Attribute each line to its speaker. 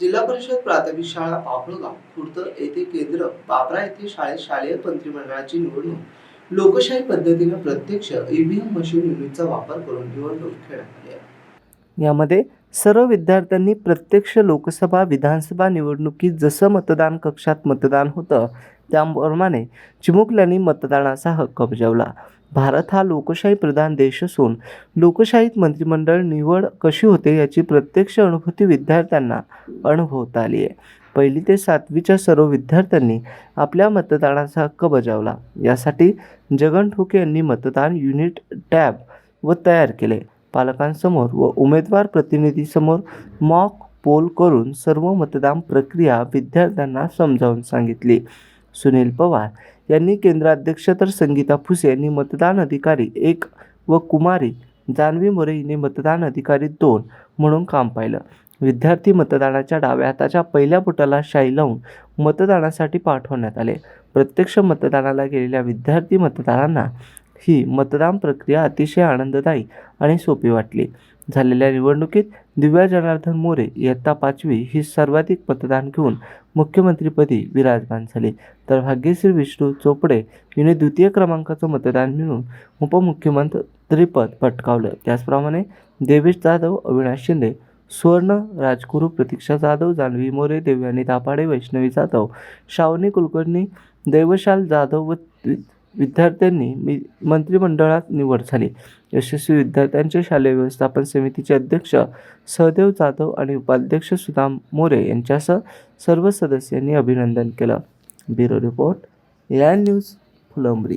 Speaker 1: जिल्हा परिषद प्राथमिक शाळा पापळगाव खुर्द येथे केंद्र बाबरा येथे शाळेत शालेय मंत्रिमंडळाची निवडणूक. लोकशाही पद्धतीने प्रत्यक्ष ईव्हीएम मशीन युनिटचा वापर करून निवडणूक घेण्यात आली आहे.
Speaker 2: यामध्ये सर्व विद्यार्थ्यांनी प्रत्यक्ष लोकसभा विधानसभा निवडणुकीत जसं मतदान कक्षात मतदान होतं त्याप्रमाणे चिमुकल्यांनी मतदानाचा हक्क बजावला. भारत हा लोकशाही प्रधान देश असून लोकशाहीत मंत्रिमंडळ निवड कशी होते याची प्रत्यक्ष अनुभूती विद्यार्थ्यांना अनुभवता आली आहे. पहिली ते सातवीच्या सर्व विद्यार्थ्यांनी आपल्या मतदानाचा हक्क बजावला. यासाठी जगन ठोके यांनी मतदान युनिट टॅब व तयार केले. पालकांसमोर व उमेदवार प्रतिनिधीसमोर मॉक पोल करून सर्व मतदान प्रक्रिया विद्यार्थ्यांना समजावून सांगितली. सुनील पवार यांनी केंद्राध्यक्ष तर संगीता फुसे यांनी मतदान अधिकारी एक व कुमारी जान्हवी मोरे हिने मतदान अधिकारी दोन म्हणून काम पाहिलं. विद्यार्थी मतदानाच्या डाव्या हाताच्या पहिल्या बोटाला शाई लावून मतदानासाठी पाठवण्यात आले. प्रत्यक्ष मतदानाला गेलेल्या विद्यार्थी मतदारांना ही मतदान प्रक्रिया अतिशय आनंददायी आणि सोपी वाटली. झालेल्या निवडणुकीत दिव्या जनार्दन मोरे इयत्ता पाचवी ही सर्वाधिक मतदान घेऊन मुख्यमंत्रीपदी विराजमान झाली. तर भाग्यश्री विष्णू चोपडे हिने द्वितीय क्रमांकाचं मतदान मिळून उपमुख्यमंत्रीपद पटकावलं. त्याचप्रमाणे देवेश जाधव अविनाश शिंदे सुवर्ण राजगुरू प्रतीक्षा जाधव जान्हवी मोरे देवयानी दापाडे वैष्णवी जाधव श्रावणी कुलकर्णी दैवशाल जाधव व विद्यार्थ्यांनी मी मंत्रिमंडळात निवड झाली. यशस्वी विद्यार्थ्यांचे शालेय व्यवस्थापन समितीचे अध्यक्ष सहदेव जाधव आणि उपाध्यक्ष सुदाम मोरे यांच्यासह सर्व सदस्यांनी अभिनंदन केलं. ब्युरो रिपोर्ट या न्यूज फुलंब्री.